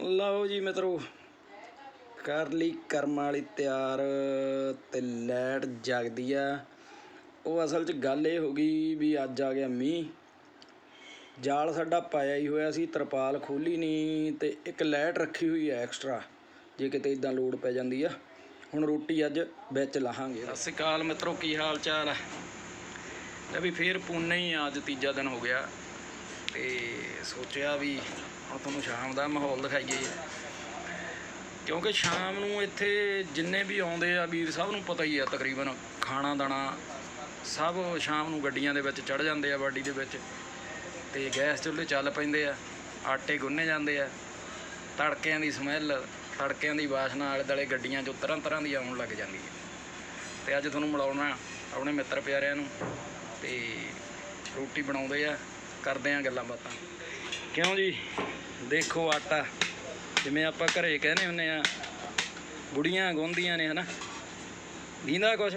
ਲਓ ਜੀ ਮਿੱਤਰੋ ਕਰ ਲਈ ਕਰਮ ਵਾਲੀ ਤਿਆਰ ਤੇ ਲੈਟ ਜਗਦੀ ਆ। ਉਹ ਅਸਲ 'ਚ ਗੱਲ ਇਹ ਹੋ ਗਈ ਵੀ ਅੱਜ ਆ ਗਿਆ ਮੀਂਹ। ਜਾਲ ਸਾਡਾ ਪਾਇਆ ਹੀ ਹੋਇਆ ਸੀ ਤਰਪਾਲ ਖੋਲੀ ਨਹੀਂ ਤੇ ਇੱਕ ਲੈਟ ਰੱਖੀ ਹੋਈ ਹੈ ਐਕਸਟਰਾ ਜੇ ਕਿਤੇ ਇਦਾਂ ਲੋਡ ਪੈ ਜਾਂਦੀ ਆ। ਹੁਣ ਰੋਟੀ ਅੱਜ ਵਿੱਚ ਲਾਹਾਂਗੇ। ਸਤਿ ਸ਼੍ਰੀ ਅਕਾਲ ਮਿੱਤਰੋ ਕੀ ਹਾਲ ਚਾਲ ਹੈ ਲੈ ਵੀ ਫੇਰ ਪੂਨੇ ਹੀ ਆ, ਅੱਜ ਤੀਜਾ ਦਿਨ ਹੋ ਗਿਆ ਤੇ ਸੋਚਿਆ ਵੀ ਹੁਣ ਤੁਹਾਨੂੰ ਸ਼ਾਮ ਦਾ ਮਾਹੌਲ ਦਿਖਾਈਏ। ਕਿਉਂਕਿ ਸ਼ਾਮ ਨੂੰ ਇੱਥੇ ਜਿੰਨੇ ਵੀ ਆਉਂਦੇ ਆ, ਵੀਰ ਸਭ ਨੂੰ ਪਤਾ ਹੀ ਆ ਤਕਰੀਬਨ ਖਾਣਾ ਦਾਣਾ ਸਭ ਸ਼ਾਮ ਨੂੰ ਗੱਡੀਆਂ ਦੇ ਵਿੱਚ ਚੜ ਜਾਂਦੇ ਆ, ਬਾਡੀ ਦੇ ਵਿੱਚ। ਤੇ ਗੈਸ ਚੁੱਲ੍ਹੇ ਚੱਲ ਪੈਂਦੇ ਆ, ਆਟੇ ਗੁੰਨੇ ਜਾਂਦੇ ਆ। ਤੜਕਿਆਂ ਦੀ ਸਮੈਲ, ਤੜਕਿਆਂ ਦੀ ਵਾਸ਼ਨਾ ਆਲੇ ਦੁਆਲੇ ਗੱਡੀਆਂ 'ਚੋਂ ਤਰ੍ਹਾਂ ਤਰ੍ਹਾਂ ਦੀ ਆਉਣ ਲੱਗ ਜਾਂਦੀ ਹੈ ਤੇ ਅੱਜ ਤੁਹਾਨੂੰ ਮਿਲਾਉਣਾ ਆਪਣੇ ਮਿੱਤਰ ਪਿਆਰਿਆਂ ਨੂੰ। ਤੇ ਰੋਟੀ ਬਣਾਉਂਦੇ ਆ, ਕਰਦੇ ਆ ਗੱਲਾਂ ਬਾਤਾਂ। ਕਿਉਂ ਜੀ? ਦੇਖੋ ਆਟਾ, ਜਿਵੇਂ ਆਪਾਂ ਘਰੇ ਕਹਿੰਦੇ ਹੁੰਨੇ ਆ ਬੁੜੀਆਂ ਗੁੰਦੀਆਂ ਨੇ, ਹਨਾ? ਦੀਂਦਾ ਕੁਛ?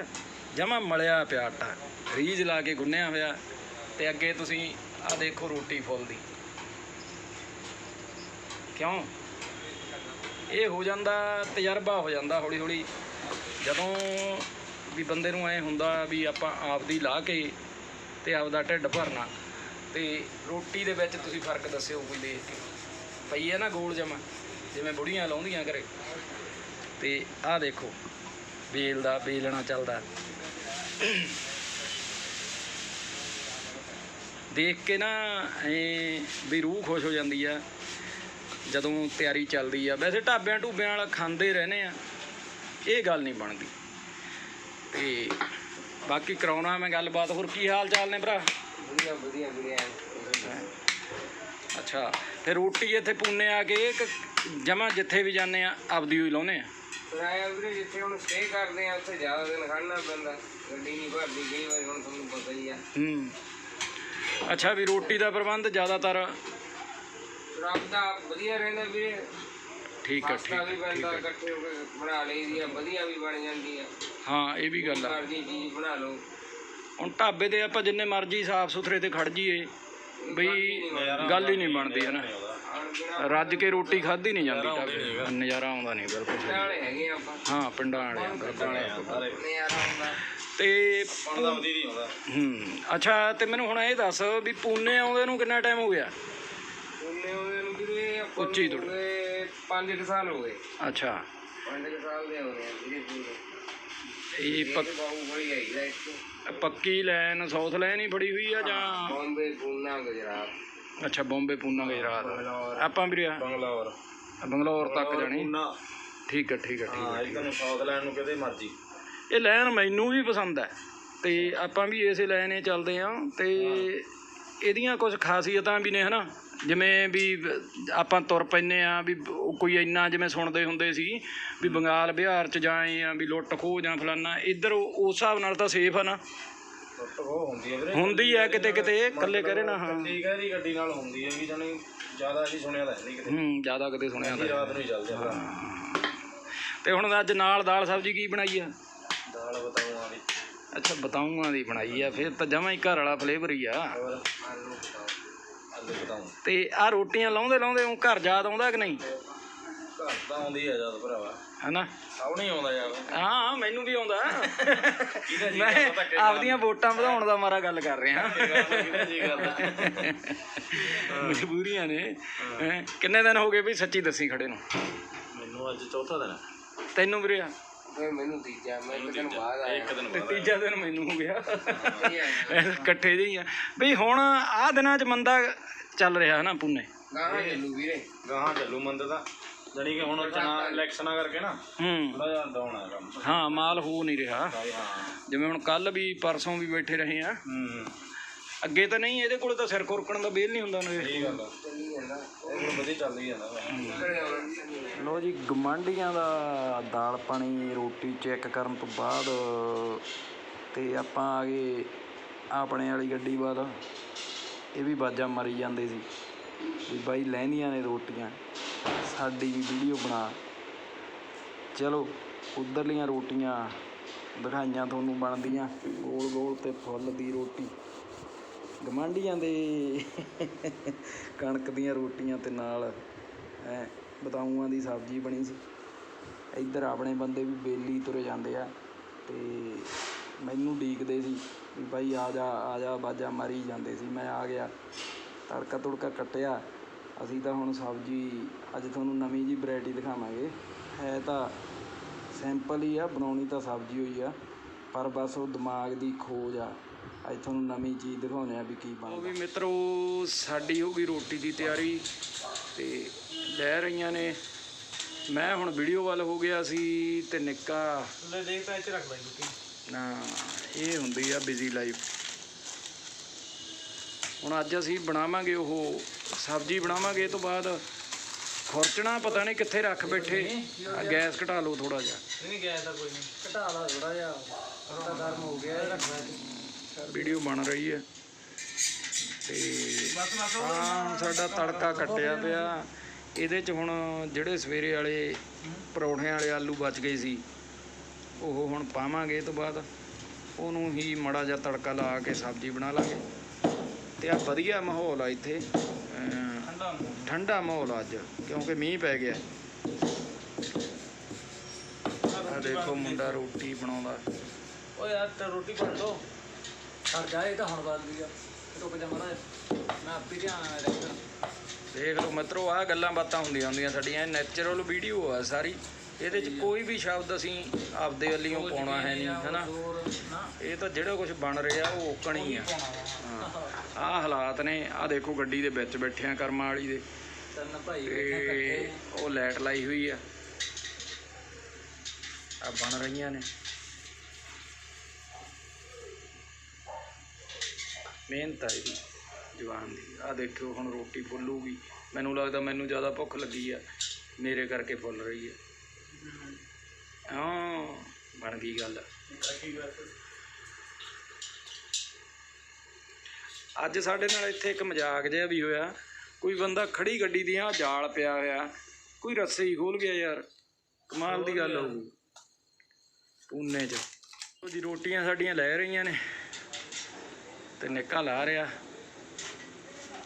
ਜਮਾ ਮਲਿਆ ਪਿਆ ਆਟਾ, ਰੀਝ ਲਾ ਕੇ ਗੁੰਨਿਆ ਹੋਇਆ, ਤੇ ਅੱਗੇ ਤੁਸੀਂ ਆ ਦੇਖੋ ਰੋਟੀ ਫੁੱਲਦੀ ਕਿਉਂ? ਇਹ ਹੋ ਜਾਂਦਾ, ਤਜਰਬਾ ਹੋ ਜਾਂਦਾ ਹੌਲੀ ਹੌਲੀ ਜਦੋਂ ਵੀ ਬੰਦੇ ਨੂੰ ਐ ਹੁੰਦਾ ਵੀ ਆਪਾਂ ਆਪਦੀ ਲਾ ਕੇ ਤੇ ਆਪਦਾ ਢਿੱਡ ਭਰਨਾ ਤੇ ਰੋਟੀ ਦੇ ਵਿੱਚ ਤੁਸੀਂ ਫ਼ਰਕ ਦੱਸਿਓ ਕੋਈ ਦੇਖ ਕੇ। ਪਈ ਹੈ ਨਾ ਗੋਲ ਜਮਾ, ਜਿਵੇਂ ਬੁੜੀਆਂ ਲਾਉਂਦੀਆਂ ਘਰੇ। ਤੇ ਆਹ ਦੇਖੋ, ਬੇਲ ਦਾ ਬੇਲਣਾ ਚੱਲਦਾ। ਦੇਖ ਕੇ ਨਾ ਐ ਵੀ ਰੂਹ ਖੁਸ਼ ਹੋ ਜਾਂਦੀ ਆ, ਜਦੋਂ ਤਿਆਰੀ ਚੱਲਦੀ ਆ। ਵੈਸੇ ਢਾਬਿਆਂ ਢੂਬਿਆਂ ਵਾਲਾ ਖਾਂਦੇ ਰਹਿੰਦੇ ਆ, ਇਹ ਗੱਲ ਨਹੀਂ ਬਣਦੀ। ਤੇ ਬਾਕੀ ਕਰਾਉਣਾ ਮੈਂ ਗੱਲਬਾਤ, ਹੋਰ ਕੀ ਹਾਲ ਚਾਲ ਨੇ ਭਰਾ? ਵਧੀਆ ਵਧੀਆ ਵਧੀਆ ਅੱਛਾ ਫਿਰ ਰੋਟੀ ਇੱਥੇ ਪੂਨੇ ਆ ਕੇ ਇੱਕ ਜਮਾ ਜਿੱਥੇ ਵੀ ਜਾਂਦੇ ਆ ਆਪਦੀ ਹੀ ਲਾਉਨੇ ਆ? ਕਿਰਾਇਆ ਵੀਰੇ ਜਿੱਥੇ ਹੁਣ ਸਟੇ ਕਰਦੇ ਆ ਉੱਥੇ ਜ਼ਿਆਦਾ ਦਿਨ ਖੜਨਾ ਪੈਂਦਾ। ਗੱਡੀ ਨਹੀਂ ਭਰਦੀ ਕਈ ਵਾਰੀ ਹੁਣ ਤੁਹਾਨੂੰ ਪਤਾ ਹੀ ਆ। ਹੂੰ। ਅੱਛਾ ਵੀ ਰੋਟੀ ਦਾ ਪ੍ਰਬੰਧ ਜ਼ਿਆਦਾਤਰ? ਰੱਬ ਦਾ ਵਧੀਆ ਰਹਿੰਦਾ ਵੀਰੇ। ਠੀਕ ਆ ਠੀਕ ਆ, ਠੀਕ ਆ। ਇਕੱਠੇ ਹੋ ਕੇ ਬਣਾ ਲਈਦੀ ਆ ਵਧੀਆ ਵੀ ਬਣ ਜਾਂਦੀ ਆ। ਹਾਂ ਇਹ ਵੀ ਗੱਲ ਆ। ਘਰ ਦੀ ਚੀਜ਼ ਬਣਾ ਲਓ। ਹੁਣ ਢਾਬੇ ਤੇ ਆਪਾਂ ਜਿੰਨੇ ਮਰਜ਼ੀ ਸਾਫ਼ ਸੁਥਰੇ ਤੇ ਖੜ ਜੀਏ ਬਈ ਗੱਲ ਹੀ ਨਹੀਂ ਬਣਦੀ ਹੈ ਨਾ। ਰੱਜ ਕੇ ਰੋਟੀ ਖਾਧੀ ਨਹੀਂ ਜਾਂਦੀ ਢਾਬੇ ਨਜ਼ਾਰਾ ਆਉਂਦਾ ਨਹੀਂ ਬਿਲਕੁਲ ਹਾਂ ਪਿੰਡਾਂ ਵਾਲੇ ਨਜ਼ਾਰਾ ਆਉਂਦਾ। ਤੇ ਹੂੰ ਅੱਛਾ ਤੇ ਮੈਨੂੰ ਹੁਣ ਇਹ ਦੱਸ ਵੀ ਪੂਨੇ ਆਉਂਦੇ ਨੂੰ ਕਿੰਨਾ ਟਾਈਮ ਹੋ ਗਿਆ? ਉਹਨੇ ਉਹਦੇ ਨੂੰ ਵੀਰੇ ਆਪਾਂ ਉੱਚੀ ਪੰਜ ਕੁ ਸਾਲ ਹੋ ਗਏ। ਅੱਛਾ। ਪੰਜ ਕੁ ਸਾਲ ਦੇ ਹੋ ਗਏ ਵੀਰੇ ਇਹ ਪੱਕ- ਬਾਹੂ ਬੜੀ ਆਈ ਦਾ ਇੱਥੇ ਪੱਕੀ ਲਾਈਨ ਸਾਊਥ ਲਾਈਨ ਹੀ ਫੜੀ ਹੋਈ ਆ ਜਾਂ? ਬੰਬੇ ਪੂਨਾ ਗੁਜਰਾਤ। ਅੱਛਾ ਬੰਬੇ ਪੂਨਾ ਗੁਜਰਾਤ। ਬੰਗਲੌਰ। ਆਪਾਂ ਵੀ ਰਿਆ ਬੰਗਲੌਰ। ਬੰਗਲੌਰ ਤੱਕ ਜਾਣੀ। ਠੀਕ ਹੈ ਠੀਕ ਹੈ ਠੀਕ ਹਾਂ ਹੈ ਇਧਰ ਨੂੰ ਸਾਊਥ ਲੈਂਡ ਨੂੰ ਕਿਤੇ ਮਰਜ਼ੀ। ਇਹ ਲਾਈਨ ਮੈਨੂੰ ਵੀ ਪਸੰਦ ਹੈ ਤੇ ਆਪਾਂ ਵੀ ਇਸੇ ਲਾਈਨ 'ਤੇ ਚੱਲਦੇ ਆ। ਤੇ ਇਹਦੀਆਂ ਕੁਝ ਖਾਸੀਅਤਾਂ ਵੀ ਨੇ ਹਨਾ? ਜਿਵੇਂ ਵੀ ਆਪਾਂ ਤੁਰ ਪੈਨੇ ਆ ਵੀ ਕੋਈ ਇੰਨਾ ਜਿਵੇਂ ਸੁਣਦੇ ਹੁੰਦੇ ਸੀ ਵੀ ਬੰਗਾਲ ਬਿਹਾਰ 'ਚ ਜਾਏ ਆ ਵੀ ਲੁੱਟ ਖੋਹ ਜਾਂ ਫਲਾਨਾ ਇੱਧਰ ਉਹ- ਉਸ ਹਿਸਾਬ ਨਾਲ ਤਾਂ ਸੇਫ ਆ ਨਾ। ਹੁੰਦੀ ਹੈ ਵੀਰੇ। ਹੁੰਦੀ ਆ ਕਿਤੇ ਕਿਤੇ ਇਕੱਲੇ ਕਰੇ ਨਾ ਹਾਂ। ਠੀਕ ਹੈ ਦੀ ਗੱਡੀ ਨਾਲ ਹੁੰਦੀ ਹੈ ਵੀ ਜਾਨੀ ਜ਼ਿਆਦਾ ਅਸੀਂ ਸੁਣਿਆ ਤਾਂ ਨਹੀਂ ਕਿਤੇ। ਹੂੰ ਜ਼ਿਆਦਾ ਕਿਤੇ ਸੁਣਿਆ ਤਾਂ ਰਾਤ ਨੂੰ ਹੀ ਚੱਲਦੇ ਆ ਤੇ ਹੁਣ ਅੱਜ ਨਾਲ ਦਾਲ ਸਬਜ਼ੀ ਕੀ ਬਣਾਈ ਆ? ਦਾਲ ਬਤਾਉਂ ਵਾਲੀ। ਅੱਛਾ ਬਤਾਉਂਆਂ ਦੀ ਬਣਾਈ ਆ ਫਿਰ ਤਾਂ ਜਮਾਂ ਹੀ ਘਰ ਵਾਲਾ ਫਲੇਵਰ ਹੀ ਆ। ਤੇ ਆ ਰੋਟੀਆਂ ਲਾਉਂਦੇ ਲਾਉਂਦੇ ਉਹ ਘਰ ਯਾਦ ਆਉਂਦਾ ਕਿ ਨਹੀਂ? ਘਰ ਤਾਂ ਆਉਂਦੀ ਹੈ ਜਦ ਭਰਾਵਾ। ਹਨਾ? ਸਭ ਨਹੀਂ ਆਉਂਦਾ ਯਾਰ। ਹਾਂ ਮੈਨੂੰ ਵੀ ਆਉਂਦਾ। ਮੈਂ ਆਪਦੀਆਂ ਵੋਟਾਂ ਵਧਾਉਣ ਦਾ ਮਾਰਾ ਗੱਲ ਕਰ ਰਿਹਾ। ਮਜਬੂਰੀਆਂ ਨੇ। ਕਿੰਨੇ ਦਿਨ ਹੋ ਗਏ ਵੀ ਸੱਚੀ ਦੱਸੀ ਖੜੇ ਨੂੰ? ਮੈਨੂੰ ਅੱਜ ਚੌਥਾ ਦਿਨ। ਤੈਨੂੰ ਵੀਰਿਆ ਫਿਰ ਮੈਨੂੰ ਤੀਜਾ ਮੈਂ ਇੱਕ ਦਿਨ ਬਾਅਦ ਆਇਆ। ਇੱਕ ਦਿਨ ਤੇ ਬਾਅਦ ਤੀਜਾ ਦਿਨ ਮੈਨੂੰ ਹੋ ਗਿਆ। ਇਹ ਆਇਆ। ਇਕੱਠੇ ਜਿਹੇ ਹੀ ਆ। ਬਈ ਹੁਣ ਆਹ ਦਿਨਾਂ 'ਚ ਮੰਦਾ ਚੱਲ ਰਿਹਾ ਨਾ ਪੁੰਨੇ। ਗਾਹਾਂ ਚੱਲੂ ਵੀਰੇ। ਗਾਹਾਂ ਚੱਲੂ ਮੰਦ ਤਾਂ। ਜਾਨੀ ਕਿ ਹੁਣ ਚਨਾ ਇਲੈਕਸ਼ਨਾਂ ਕਰਕੇ ਨਾ ਹੂੰ। ਥੋੜਾ ਜਿਹਾ ਡਾਊਨ ਆ ਕੰਮ। ਹਾਂ ਮਾਲ ਹੋ ਨਹੀਂ ਰਿਹਾ। ਹਾਂ। ਜਿਵੇਂ ਹੁਣ ਕੱਲ ਵੀ ਪਰਸੋਂ ਵੀ ਬੈਠੇ ਰਹੇ ਆ। ਹੂੰ ਅੱਗੇ ਤਾਂ ਨਹੀਂ ਇਹਦੇ ਕੋਲ ਤਾਂ ਸਿਰ ਕੁਰਕਣ ਦਾ ਬੇਲ ਨਹੀਂ ਹੁੰਦਾ ਨਾ। ਸਹੀ ਗੱਲ ਆ। ਚੱਲੀ ਜਾਂਦਾ। ਇਹ ਹੁਣ ਵਧੀਆ ਚੱਲ ਹੀ ਜਾਂਦਾ ਵਾ। ਲੋ ਜੀ ਗਮਾਂਡੀਆਂ ਦਾ ਦਾਲ ਪਾਣੀ ਰੋਟੀ ਚੈੱਕ ਕਰਨ ਤੋਂ ਬਾਅਦ ਤੇ ਆਪਾਂ ਆ ਗਏ ਆਪਣੇ ਵਾਲੀ ਗੱਡੀ ਵੱਲ। ਇਹ ਵੀ ਬਾਜਾਂ ਮਾਰੀ ਜਾਂਦੇ ਸੀ ਵੀ ਬਾਈ ਲੈਂਦੀਆਂ ਨੇ ਰੋਟੀਆਂ, ਸਾਡੀ ਵੀ ਵੀਡੀਓ ਬਣਾ। ਚਲੋ, ਉਧਰਲੀਆਂ ਰੋਟੀਆਂ ਦਿਖਾਈਆਂ ਤੁਹਾਨੂੰ ਬਣਦੀਆਂ ਗੋਲ ਗੋਲ ਤੇ ਫੁੱਲ ਦੀ ਰੋਟੀ। ਗਮਾਂਡੀਆਂ ਦੇ ਕਣਕ ਦੀਆਂ ਰੋਟੀਆਂ ਤੇ ਨਾਲ, ਹੈਂ। ਬਤਾਊਆਂ ਦੀ ਸਬਜ਼ੀ ਬਣੀ ਸੀ। ਇੱਧਰ ਆਪਣੇ ਬੰਦੇ ਵੀ ਬੇਲੀ ਤੁਰੇ ਜਾਂਦੇ ਆ ਤੇ ਮੈਨੂੰ ਡੀਕਦੇ ਸੀ ਵੀ ਭਾਈ ਆ ਜਾ ਆ ਜਾ, ਬਾਜਾ ਮਾਰੀ ਜਾਂਦੇ ਸੀ। ਮੈਂ ਆ ਗਿਆ, ਤੜਕਾ ਤੁੜਕਾ ਕੱਟਿਆ। ਅਸੀਂ ਤਾਂ ਹੁਣ ਸਬਜ਼ੀ ਅੱਜ ਤੁਹਾਨੂੰ ਨਵੀਂ ਜੀ ਵੈਰਾਈਟੀ ਦਿਖਾਵਾਂਗੇ। ਹੈ ਤਾਂ ਸਿੰਪਲ ਹੀ ਆ, ਬਣਾਉਣੀ ਤਾਂ ਸਬਜ਼ੀ ਹੋਈ ਆ, ਪਰ ਬਸ ਉਹ ਦਿਮਾਗ ਦੀ ਖੋਜ ਆ। ਅੱਜ ਤੁਹਾਨੂੰ ਨਵੀਂ ਚੀਜ਼ ਦਿਖਾਉਂਦੇ ਆ ਵੀ ਕੀ ਬਣਦਾ। ਉਹ ਵੀ ਮਿੱਤਰੋ ਸਾਡੀ ਹੋ ਗਈ ਰੋਟੀ ਦੀ ਤਿਆਰੀ ਤੇ ਲੈ ਰਹੀਆਂ ਨੇ। ਮੈਂ ਹੁਣ ਵੀਡੀਓ ਵੱਲ ਹੋ ਗਿਆ ਸੀ ਤੇ ਨਿੱਕਾ ਲੈ ਤਾਂ ਇੱਥੇ ਰੱਖ ਲਈ ਬੁੱਕੀ ਨਾ ਇਹ ਹੁੰਦੀ ਆ ਬਿਜ਼ੀ ਲਾਈਫ ਹੁਣ ਅੱਜ ਅਸੀਂ ਬਣਾਵਾਂਗੇ ਉਹ ਸਬਜ਼ੀ ਬਣਾਵਾਂਗੇ ਇਹ ਤੋਂ ਬਾਅਦ ਖੁਰਚਣਾ ਪਤਾ ਨਹੀਂ ਕਿੱਥੇ ਰੱਖ ਬੈਠੇ। ਆ ਗੈਸ ਘਟਾ ਲਓ ਥੋੜਾ ਜਿਹਾ। ਨਹੀਂ ਗਿਆ ਤਾਂ ਕੋਈ ਨਹੀਂ। ਘਟਾ ਲਾ ਥੋੜਾ ਜਿਹਾ। ਗਰਮ ਹੋ ਗਿਆ ਵੀਡੀਓ ਬਣ ਰਹੀ ਹੈ। ਤੇ ਹਾਂ ਸਾਡਾ ਤੜਕਾ ਕੱਟਿਆ ਪਿਆ। ਇਹਦੇ ਚ ਹੁਣ ਜਿਹੜੇ ਸਵੇਰੇ ਵਾਲੇ ਪਰੌਠਿਆਂ ਵਾਲੇ ਆਲੂ ਬਚ ਗਏ ਸੀ ਉਹ ਹੁਣ ਪਾਵਾਂਗੇ ਤੋਂ ਬਾਅਦ। ਉਹਨੂੰ ਹੀ ਮੜਾ ਜਿਹਾ ਤੜਕਾ ਲਾ ਕੇ ਸਬਜ਼ੀ ਬਣਾ ਲਾਂਗੇ। ਤੇ ਆ ਵਧੀਆ ਮਾਹੌਲ ਆ ਇੱਥੇ। ਠੰਡਾ ਮਾਹੌਲ। ਅੱਜ ਕਿਉਂਕਿ ਮੀਂਹ ਪੈ ਗਿਆ। ਆ ਦੇਖੋ ਮੁੰਡਾ ਰੋਟੀ ਬਣਾਉਂਦਾ। ਓ ਯਾਰ ਰੋਟੀ ਬਣ ਦੋ। ਸਰ ਜਾਏ ਤਾਂ ਹੁਣ ਬਾਅਦ ਵੀ ਆ। ਰੁਕ ਜਾ ਮਾੜਾ ਜਿਹਾ। ਮੈਂ ਆਪੀ ਧਿਆਨ ਨਾਲ ਰਹਿੰਦਾ ਦੇਖ ਲਓ ਮਿੱਤਰੋ ਆ ਗੱਲਾਂ ਬਾਤਾਂ ਹੁੰਦੀਆਂ ਹੁੰਦੀਆਂ ਸਾਡੀਆਂ ਨੈਚੁਰਲ ਵੀਡੀਓ ਆ ਸਾਰੀ। ਇਹਦੇ ਚ ਕੋਈ ਵੀ ਸ਼ਬਦ ਅਸੀਂ ਆਪਦੇ ਵੱਲੋਂ ਪਾਉਣਾ ਹੈ ਨਹੀਂ ਹਨਾ? ਨਾ। ਇਹ ਤਾਂ ਜਿਹੜਾ ਕੁਝ ਬਣ ਰਿਹਾ ਉਹ ਓਕਣੀ ਆ। ਆਹ ਹਾਲਾਤ ਨੇ ਆ ਦੇਖੋ ਗੱਡੀ ਦੇ ਵਿੱਚ ਬੈਠਿਆਂ ਕਰਮਾਂ ਵਾਲੀ ਦੇ। ਤਿੰਨ ਭਾਈ ਬੈਠੇ ਤੇ ਇਕੱਠੇ। ਉਹ ਲਾਈਟ ਲਾਈ ਹੋਈ ਆ। ਆ ਬਣ ਰਹੀਆਂ ਨੇ। ਮਿਹਨਤ ਆ ਇਹਦੀ ਜਵਾਨ ਦੀ। ਆ ਦੇਖਿਓ ਹੁਣ ਰੋਟੀ ਫੁੱਲੂਗੀ। ਮੈਨੂੰ ਲੱਗਦਾ ਮੈਨੂੰ ਜ਼ਿਆਦਾ ਭੁੱਖ ਲੱਗੀ ਆ। ਮੇਰੇ ਕਰਕੇ ਫੁੱਲ ਰਹੀ ਆ। ਹਾਂ ਬਣ ਗਈ ਗੱਲ। ਅੱਜ ਸਾਡੇ ਨਾਲ ਇੱਥੇ ਇੱਕ ਮਜ਼ਾਕ ਜਿਹਾ ਵੀ ਹੋਇਆ। ਕੋਈ ਬੰਦਾ ਖੜੀ ਗੱਡੀ ਦੀਆਂ ਜਾਲ ਪਿਆ ਹੋਇਆ। ਕੋਈ ਰੱਸੇ ਹੀ ਖੋਲ ਗਿਆ ਯਾਰ। ਕਮਾਲ ਦੀ ਗੱਲ ਹੋਊ ਪੂਨੇ 'ਚ। ਜੀ ਰੋਟੀਆਂ ਸਾਡੀਆਂ ਲੈ ਰਹੀਆਂ ਨੇ। ਤੇ ਨਿੱਕਾ ਲਾ ਰਿਹਾ।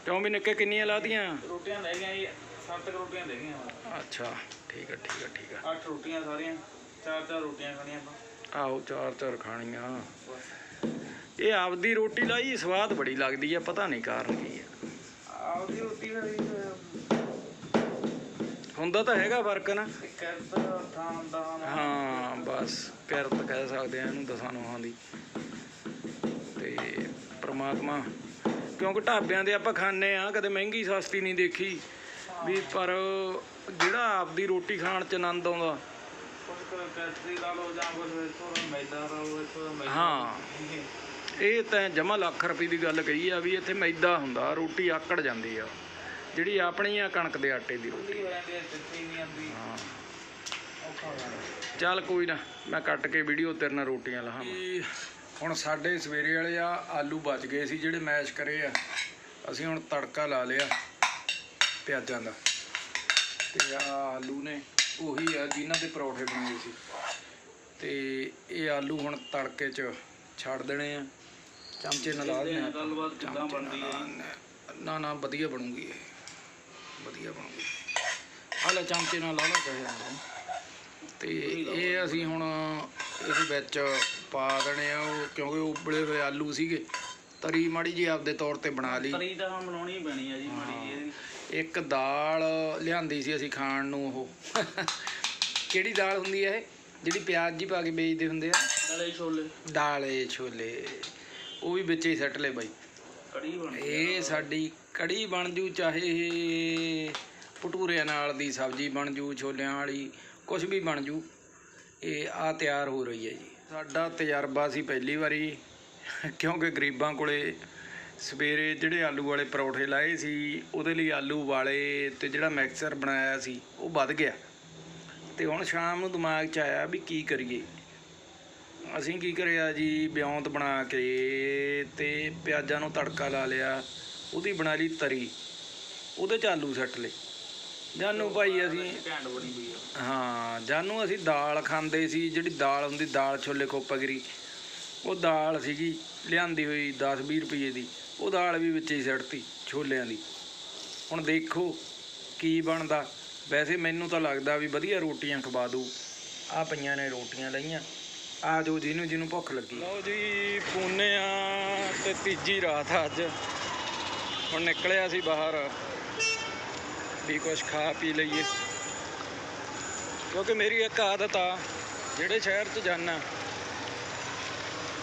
ਕਿਉਂ ਵੀ ਨਿੱਕੇ ਕਿੰਨੀਆਂ ਲਾਦੀਆਂ ਰੋਟੀਆਂ ਲੈ ਗਈਆਂ ਜੀ ਸੱਤ ਕੁ ਰੋਟੀਆਂ ਲੈ ਗਈਆਂ ਅੱਛਾ ਠੀਕ ਆ ਠੀਕ ਆ ਠੀਕ ਆ। ਅੱਠ ਰੋਟੀਆਂ ਸਾਰੀਆਂ ਚਾਰ ਚਾਰ ਰੋਟੀਆਂ ਖਾਣੀਆਂ ਆਪਾਂ। ਆਹੋ ਚਾਰ ਚਾਰ ਖਾਣੀਆਂ। ਇਹ ਆਪਦੀ ਰੋਟੀ ਲਾਈ ਸਵਾਦ ਬੜੀ ਲੱਗਦੀ ਆ ਪਤਾ ਨਹੀਂ ਕਾਰਨ ਕੀ ਆ। ਆਪਦੀ ਰੋਟੀ ਦਾ ਹੁੰਦਾ ਤਾਂ ਹੈਗਾ ਫ਼ਰਕ ਨਾ। ਕਰਦਾ ਥਾਂ ਦਾ ਹਾਂ ਬਸ ਕਿਰਤ ਕਹਿ ਸਕਦੇ ਆ ਇਹਨੂੰ ਦਸਾਂ ਨੋਹਾਂ ਦੀ। ਤੇ ਪ੍ਰਮਾਤਮਾ। ਕਿਉਂਕਿ ਢਾਬਿਆਂ ਦੇ ਆਪਾਂ ਖਾਂਦੇ ਆ ਕਦੇ ਮਹਿੰਗੀ ਸਸਤੀ ਨਹੀਂ ਦੇਖੀ। ਵੀ ਪਰ ਜਿਹੜਾ ਆਪਦੀ ਰੋਟੀ ਖਾਣ ਚ ਆਨੰਦ ਆਉਂਦਾ। ਹਾਂ। ਇਹ ਤਾਂ ਜਮਾ ਲੱਖ ਰੁਪਏ ਦੀ ਗੱਲ ਕਹੀ ਆ ਵੀ ਇੱਥੇ ਮੈਦਾ ਹੁੰਦਾ ਰੋਟੀ ਆਕੜ ਜਾਂਦੀ ਆ। ਜਿਹੜੀ ਆਪਣੀ ਆ ਕਣਕ ਦੇ ਆਟੇ ਦੀ ਰੋਟੀ। ਹੋ ਚੱਲ ਕੋਈ ਨਾ ਮੈਂ ਕੱਟ ਕੇ ਵੀਡੀਓ ਤੇਰੇ ਨਾਲ ਰੋਟੀਆਂ ਲਾਹਾਂ। ਹੁਣ ਸਾਡੇ ਸਵੇਰੇ ਵਾਲੇ ਆ ਆਲੂ ਬਚ ਗਏ ਸੀ ਜਿਹੜੇ ਮੈਸ਼ ਕਰੇ ਆ। ਅਸੀਂ ਹੁਣ ਤੜਕਾ ਲਾ ਲਿਆ ਪਿਆਜ਼ਾਂ ਦਾ। ਤੇ ਆ ਆਲੂ ਨੇ ਉਹੀ ਆ ਜਿਨ੍ਹਾਂ ਦੇ ਪਰੌਠੇ ਬਣਾਏ ਸੀ। ਤੇ ਇਹ ਆਲੂ ਹੁਣ ਤੜਕੇ 'ਚ ਛੱਡ ਦੇਣੇ ਆ। ਚਮਚੇ ਨਾਲ ਲਾ ਦੇਣੇ ਆ। ਗੱਲਬਾਤ ਕਿੱਦਾਂ ਬਣਦੀ ਹੈ ਨਾ ਨਾ ਵਧੀਆ ਬਣੂਗੀ ਇਹ। ਵਧੀਆ ਬਣੂਗੀ। ਆ ਲੈ ਚਮਚੇ ਨਾਲ ਲਾ ਲਾ ਚਾਹੇ ਤੇ ਇਹ ਅਸੀਂ ਹੁਣ ਇਹਦੇ ਵਿੱਚ ਪਾ ਦੇਣੇ ਆ ਉਹ ਕਿਉਂਕਿ ਉਬਲੇ ਹੋਏ ਆਲੂ ਸੀਗੇ। ਤਰੀ ਮਾੜੀ ਜੀ ਆਪਦੇ ਤੌਰ ਤੇ ਬਣਾ ਲਈ। ਤਰੀ ਤਾਂ ਹੁਣ ਬਣਾਉਣੀ ਹੀ ਪੈਣੀ ਹੈ ਜੀ ਮਾੜੀ ਜਿਹੀ ਇੱਕ ਦਾਲ ਲਿਆਂਦੀ ਸੀ ਅਸੀਂ ਖਾਣ ਨੂੰ ਉਹ। ਕਿਹੜੀ ਦਾਲ ਹੁੰਦੀ ਹੈ ਇਹ? ਜਿਹੜੀ ਪਿਆਜ਼ ਜੀ ਪਾ ਕੇ ਵੇਚਦੇ ਹੁੰਦੇ ਆ। ਨਾਲੇ ਛੋਲੇ। ਦਾਲੇ ਛੋਲੇ। ਉਹ ਵੀ ਵਿੱਚੇ ਹੀ ਸੱਟ ਲਏ ਬਾਈ। ਕੜੀ ਬਣ ਇਹ ਸਾਡੀ ਕੜੀ ਬਣ ਜੂ ਚਾਹੇ ਇਹ ਭਟੂਰਿਆਂ ਨਾਲ ਦੀ ਸਬਜ਼ੀ ਬਣ ਜੂ ਛੋਲਿਆਂ ਵਾਲੀ। ਕੁਝ ਵੀ ਬਣ ਜੂ, ਇਹ ਆ ਤਿਆਰ ਹੋ ਰਹੀ ਹੈ ਜੀ। ਸਾਡਾ ਤਜਰਬਾ ਸੀ ਪਹਿਲੀ ਵਾਰੀ, ਕਿਉਂਕਿ ਗਰੀਬਾਂ ਕੋਲੇ ਸਵੇਰੇ ਜਿਹੜੇ ਆਲੂ ਵਾਲੇ ਪਰੌਠੇ ਲਾਏ ਸੀ, ਉਹਦੇ ਲਈ ਆਲੂ ਵਾਲੇ ਤੇ ਜਿਹੜਾ ਮਿਕਸਰ ਬਣਾਇਆ ਸੀ, ਉਹ ਵੱਧ ਗਿਆ। ਤੇ ਹੁਣ ਸ਼ਾਮ ਨੂੰ ਦਿਮਾਗ 'ਚ ਆਇਆ ਵੀ ਕੀ ਕਰੀਏ। ਅਸੀਂ ਕੀ ਕਰਿਆ ਜੀ, ਬਿਉਂਤ ਬਣਾ ਕੇ ਤੇ ਪਿਆਜ਼ਾਂ ਨੂੰ ਤੜਕਾ ਲਾ ਲਿਆ, ਉਹਦੀ ਬਣਾ ਲਈ ਤਰੀ, ਉਹਦੇ ਚ ਆਲੂ ਸੱਟ ਲਏ। ਜਾਨੂੰ ਭਾਈ ਅਸੀਂ ਘੈਂਟ ਬਣੀ ਹੋਈ ਆ। ਹਾਂ ਜਾਨੂੰ ਅਸੀਂ ਦਾਲ ਖਾਂਦੇ ਸੀ ਜਿਹੜੀ ਦਾਲ ਹੁੰਦੀ ਦਾਲ ਛੋਲੇ ਕੋਪਗਰੀ ਉਹ ਦਾਲ ਸੀਗੀ ਲਿਆਂਦੀ ਹੋਈ 10 20 ਰੁਪਏ ਦੀ। ਉਹ ਦਾਲ ਵੀ ਵਿੱਚ ਹੀ ਸੱਟਤੀ ਛੋਲਿਆਂ ਦੀ। ਹੁਣ ਦੇਖੋ ਕੀ ਬਣਦਾ। ਵੈਸੇ ਮੈਨੂੰ ਤਾਂ ਲੱਗਦਾ ਵੀ ਵਧੀਆ ਰੋਟੀਆਂ ਖਵਾ ਦੂ ਆ ਪਈਆਂ ਨੇ ਰੋਟੀਆਂ ਲਈਆਂ। ਆ ਜੋ ਜਿਹਨੂੰ ਜਿਹਨੂੰ ਭੁੱਖ ਲੱਗੀ। ਲਓ ਜੀ ਪੂਨੇ ਆ ਤੇ ਤੀਜੀ ਰਾਤ ਆ ਅੱਜ। ਹੁਣ ਨਿਕਲਿਆ ਸੀ ਬਾਹਰ। ਵੀ ਕੁਝ ਖਾ ਪੀ ਲਈਏ। ਕਿਉਂਕਿ ਮੇਰੀ ਇੱਕ ਆਦਤ ਆ, ਜਿਹੜੇ ਸ਼ਹਿਰ 'ਚ ਜਾਣਾ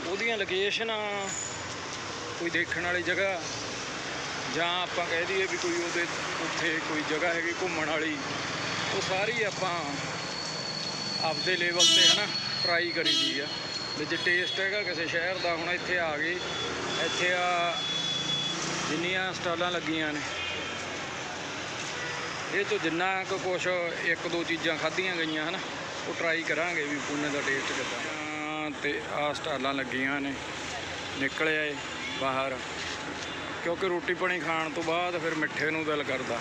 ਉਹਦੀਆਂ ਲੋਕੇਸ਼ਨਾਂ ਕੋਈ ਦੇਖਣ ਵਾਲੀ ਜਗ੍ਹਾ, ਜਾਂ ਆਪਾਂ ਕਹਿ ਦਈਏ ਵੀ ਕੋਈ ਉਹਦੇ ਉੱਥੇ ਕੋਈ ਜਗ੍ਹਾ ਹੈਗੀ ਘੁੰਮਣ ਵਾਲੀ, ਉਹ ਸਾਰੀ ਆਪਾਂ ਆਪਦੇ ਲੈਵਲ ਤੇ ਹਨਾ ਟਰਾਈ ਕਰੀ ਦੀ ਆ। ਵੀ ਜੇ ਟੇਸਟ ਹੈਗਾ ਕਿਸੇ ਸ਼ਹਿਰ ਦਾ, ਹੁਣ ਇੱਥੇ ਆ ਗਏ, ਇੱਥੇ ਆ ਜਿੰਨੀਆਂ ਸਟਾਲਾਂ ਲੱਗੀਆਂ ਨੇ ਇਹ ਤੋਂ ਜਿੰਨਾ ਕੁ ਕੁਛ ਇੱਕ ਦੋ ਚੀਜ਼ਾਂ ਖਾਧੀਆਂ ਗਈਆਂ ਹਨ, ਉਹ ਟਰਾਈ ਕਰਾਂਗੇ ਵੀ ਪੂਨੇ ਦਾ ਟੇਸਟ ਕਿੱਦਾਂ। ਤੇ ਆ ਸਟਾਲਾਂ ਲੱਗੀਆਂ ਨੇ ਨਿਕਲਿਆ ਏ ਬਾਹਰ। ਕਿਉਂਕਿ ਰੋਟੀ ਪਾਣੀ ਖਾਣ ਤੋਂ ਬਾਅਦ ਫਿਰ ਮਿੱਠੇ ਨੂੰ ਦਿਲ ਕਰਦਾ।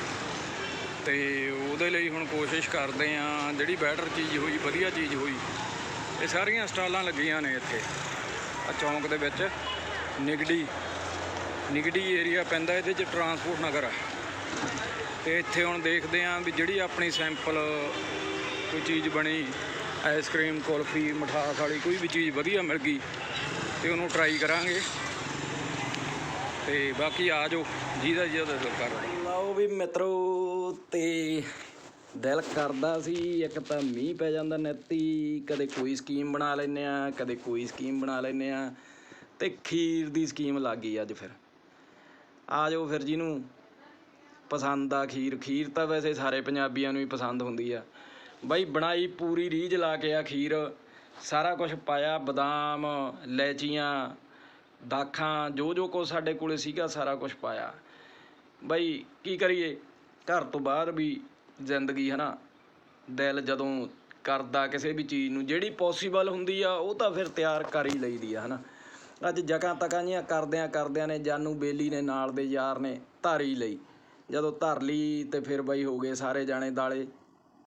ਤੇ ਉਹਦੇ ਲਈ ਹੁਣ ਕੋਸ਼ਿਸ਼ ਕਰਦੇ ਆ, ਜਿਹੜੀ ਬੈਟਰ ਚੀਜ਼ ਹੋਈ, ਵਧੀਆ ਚੀਜ਼ ਹੋਈ, ਇਹ ਸਾਰੀਆਂ ਸਟਾਲਾਂ ਲੱਗੀਆਂ ਨੇ ਇੱਥੇ। ਆ ਚੌਂਕ ਦੇ ਵਿੱਚ ਨਿਗੜੀ ਨਿਗੜੀ ਏਰੀਆ ਪੈਂਦਾ ਇਹਦੇ 'ਚ ਟਰਾਂਸਪੋਰਟ ਨਗਰ ਆ। ਤੇ ਇੱਥੇ ਹੁਣ ਦੇਖਦੇ ਆਂ ਵੀ ਜਿਹੜੀ ਆਪਣੀ ਸੈਂਪਲ ਕੋਈ ਚੀਜ਼ ਬਣੀ ਆਈਸਕ੍ਰੀਮ ਕੁਲਫੀ, ਮਠਾਸ ਵਾਲੀ ਕੋਈ ਵੀ ਚੀਜ਼ ਵਧੀਆ ਮਿਲ ਗਈ, ਤੇ ਉਹਨੂੰ ਟਰਾਈ ਕਰਾਂਗੇ। ਤੇ ਬਾਕੀ ਆ ਜਾਓ, ਜਿਹਦਾ ਜਿਹਦਾ ਦਿਲ ਕਰਦਾ। ਲਓ ਵੀ ਮਿੱਤਰੋ, ਤੇ ਦਿਲ ਕਰਦਾ ਸੀ, ਇੱਕ ਤਾਂ ਮੀਂਹ ਪੈ ਜਾਂਦਾ ਨੇਤੀ, ਕਦੇ ਕੋਈ ਸਕੀਮ ਬਣਾ ਲੈਨੇ ਆ, ਕਦੇ ਕੋਈ ਸਕੀਮ ਬਣਾ ਲੈਨੇ ਆ, ਤੇ ਖੀਰ ਦੀ ਸਕੀਮ ਲੱਗ ਗਈ ਅੱਜ ਫਿਰ। ਆ ਜਾਓ ਫਿਰ ਜਿਹਨੂੰ ਪਸੰਦ ਆ ਖੀਰ ਖੀਰ ਤਾਂ ਵੈਸੇ ਸਾਰੇ ਪੰਜਾਬੀਆਂ ਨੂੰ ਹੀ ਪਸੰਦ ਹੁੰਦੀ ਆ। ਬਾਈ ਬਣਾਈ ਪੂਰੀ ਰੀਝ ਲਾ ਕੇ ਆ ਖੀਰ, ਸਾਰਾ ਕੁਝ ਪਾਇਆ, ਬਦਾਮ, ਲੈਚੀਆਂ, ਦਾਖਾਂ, ਜੋ ਜੋ ਕੁਛ ਸਾਡੇ ਕੋਲੇ ਸੀਗਾ ਸਾਰਾ ਕੁਝ ਪਾਇਆ। ਬਾਈ ਕੀ ਕਰੀਏ? ਘਰ ਤੋਂ ਬਾਹਰ ਵੀ ਜ਼ਿੰਦਗੀ ਹੈ ਨਾ ਦਿਲ ਜਦੋਂ ਕਰਦਾ ਕਿਸੇ ਵੀ ਚੀਜ਼ ਨੂੰ, ਜਿਹੜੀ ਪੋਸੀਬਲ ਹੁੰਦੀ ਆ, ਉਹ ਤਾਂ ਫਿਰ ਤਿਆਰ ਕਰ ਹੀ ਲਈਦੀ ਆ ਹਨਾ। ਅੱਜ ਜਗ੍ਹਾ ਤਕਾਂ ਜੀਆਂ ਕਰਦਿਆਂ ਕਰਦਿਆਂ ਨੇ ਜਾਨੂ ਬੇਲੀ ਨੇ, ਨਾਲ ਦੇ ਯਾਰ ਨੇ ਧਾਰੀ ਲਈ। ਜਦੋਂ ਧਰ ਲਈ ਤੇ ਫਿਰ ਬਈ ਹੋ ਗਏ ਸਾਰੇ ਜਾਣੇ ਦਾਲੇ।